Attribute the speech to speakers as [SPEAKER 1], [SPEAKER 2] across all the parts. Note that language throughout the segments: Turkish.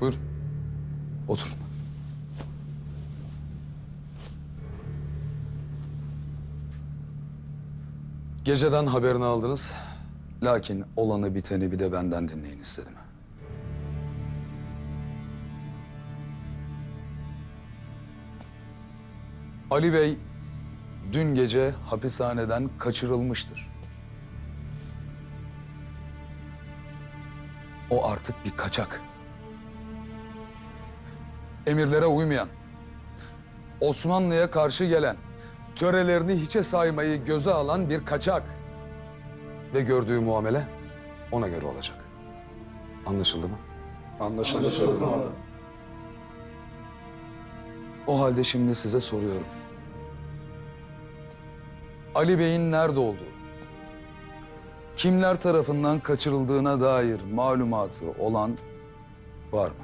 [SPEAKER 1] Buyurun. Oturun. Geceden haberini aldınız. Lakin olanı biteni bir de benden dinleyin istedim. Ali Bey dün gece hapishaneden kaçırılmıştır. O artık bir kaçak. Emirlere uymayan, Osmanlı'ya karşı gelen, törelerini hiçe saymayı göze alan bir kaçak. Ve gördüğü muamele ona göre olacak. Anlaşıldı mı? Anlaşıldı. O halde şimdi size soruyorum. Ali Bey'in nerede olduğu, kimler tarafından kaçırıldığına dair malumatı olan var mı?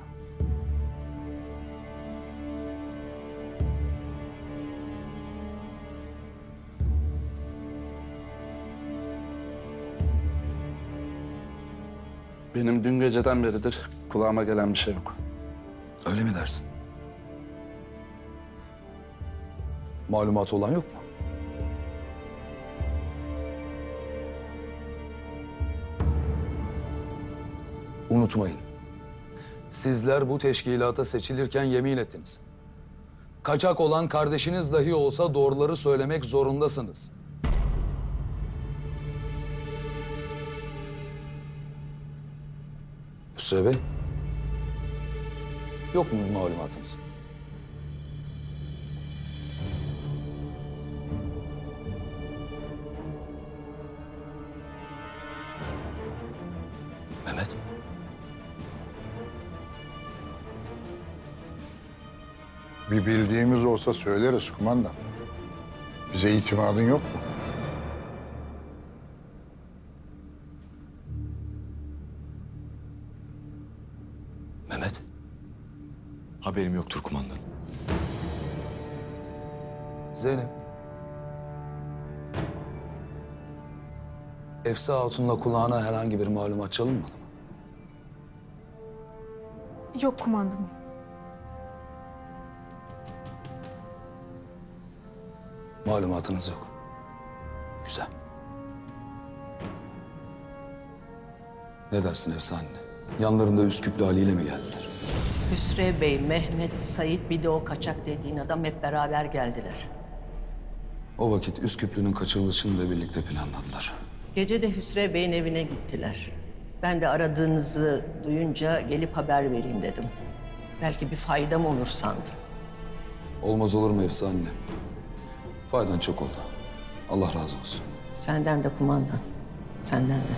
[SPEAKER 2] Benim dün geceden beridir kulağıma gelen bir şey yok.
[SPEAKER 1] Öyle mi dersin? Malumatı olan yok mu? Unutmayın. Sizler bu teşkilata seçilirken yemin ettiniz. Kaçak olan kardeşiniz dahi olsa doğruları söylemek zorundasınız. Hüsrev Bey, yok mu malumatınız? Mehmet,
[SPEAKER 3] Bir bildiğimiz olsa söyleriz kumandan. Bize itimadın yok mu?
[SPEAKER 1] Mehmet.
[SPEAKER 4] Haberim yoktur kumandan.
[SPEAKER 1] Zeynep. Efsa Hatun'la kulağına herhangi bir malumat çalınmadı mı?
[SPEAKER 5] Yok kumandanım.
[SPEAKER 1] Malumatınız yok. Güzel. Ne dersin Efsa anne? Yanlarında Üsküplü Ali ile mi geldiler?
[SPEAKER 6] Hüsrev Bey, Mehmet, Sait bir de o kaçak dediğin adam hep beraber geldiler.
[SPEAKER 1] O vakit Üsküplü'nün kaçırılışını da birlikte planladılar.
[SPEAKER 6] Gece de Hüsrev Bey'in evine gittiler. Ben de aradığınızı duyunca gelip haber vereyim dedim. Belki bir faydam olur sandım.
[SPEAKER 1] Olmaz olur mu Efsa anne? Faydan çok oldu. Allah razı olsun.
[SPEAKER 6] Senden de kumandan, senden de.